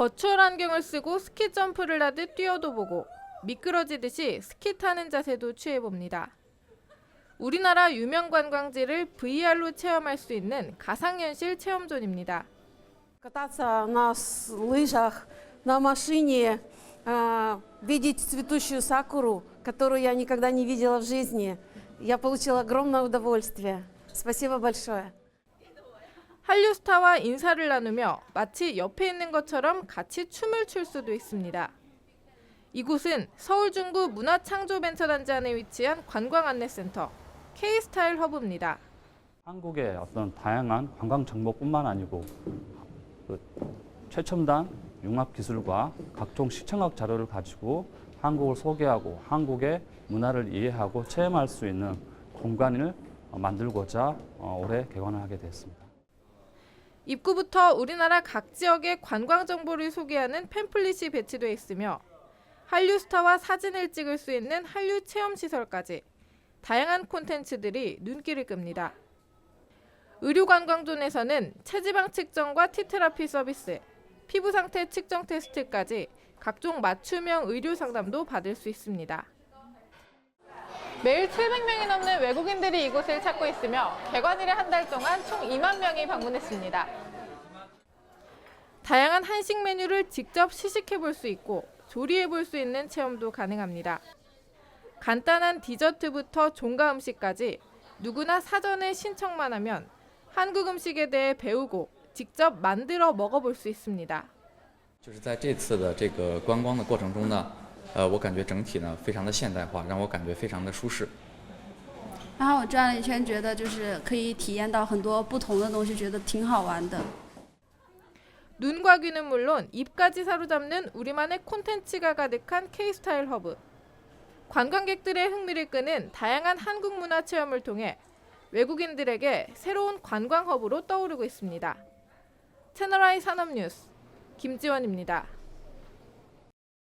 버추얼 안경을 쓰고 스키 점프를 하듯 뛰어도 보고 미끄러지듯이 스키 타는 자세도 취해봅니다. 우리나라 유명 관광지를 VR로 체험할 수 있는 가상현실 체험존입니다. Кататься на с- лыжах, на машине, а, видеть цветущую сакуру, которую я никогда не видела в жизни. Я получила огромное удовольствие. Спасибо большое. 한류 스타와 인사를 나누며 마치 옆에 있는 것처럼 같이 춤을 출 수도 있습니다. 이곳은 서울 중구 문화창조벤처단지 안에 위치한 관광 안내센터 K-스타일 허브입니다. 한국의 어떤 다양한 관광 정보뿐만 아니고 그 최첨단 융합 기술과 각종 시청학 자료를 가지고 한국을 소개하고 한국의 문화를 이해하고 체험할 수 있는 공간을 어, 만들고자 어, 올해 개관을 하게 됐습니다. 입구부터 우리나라 각 지역의 관광 정보를 소개하는 팸플릿이 배치되어 있으며 한류 스타와 사진을 찍을 수 있는 한류 체험 시설까지 다양한 콘텐츠들이 눈길을 끕니다. 의료 관광존에서는 체지방 측정과 티테라피 서비스, 피부 상태 측정 테스트까지 각종 맞춤형 의료 상담도 받을 수 있습니다. 매일 700명이 넘는 외국인들이 이곳을 찾고 있으며 개관 이래 한 달 동안 총 2만 명이 방문했습니다. 다양한 한식 메뉴를 직접 시식해 볼 수 있고 조리해 볼 수 있는 체험도 가능합니다. 간단한 디저트부터 종가 음식까지 누구나 사전에 신청만 하면 한국 음식에 대해 배우고 직접 만들어 먹어볼 수 있습니다. 就是在这次的这个观光的过程中呢， 呃，我感觉整体呢非常的现代化，让我感觉非常的舒适。然后我转了一圈，觉得就是可以体验到很多不同的东西，觉得挺好玩的。 눈과 귀는 물론 입까지 사로잡는 우리만의 콘텐츠가 가득한 K-스타일 허브. 관광객들의 흥미를 끄는 다양한 한국 문화 체험을 통해 외국인들에게 새로운 관광 허브로 떠오르고 있습니다. 채널I 산업뉴스 김지원입니다.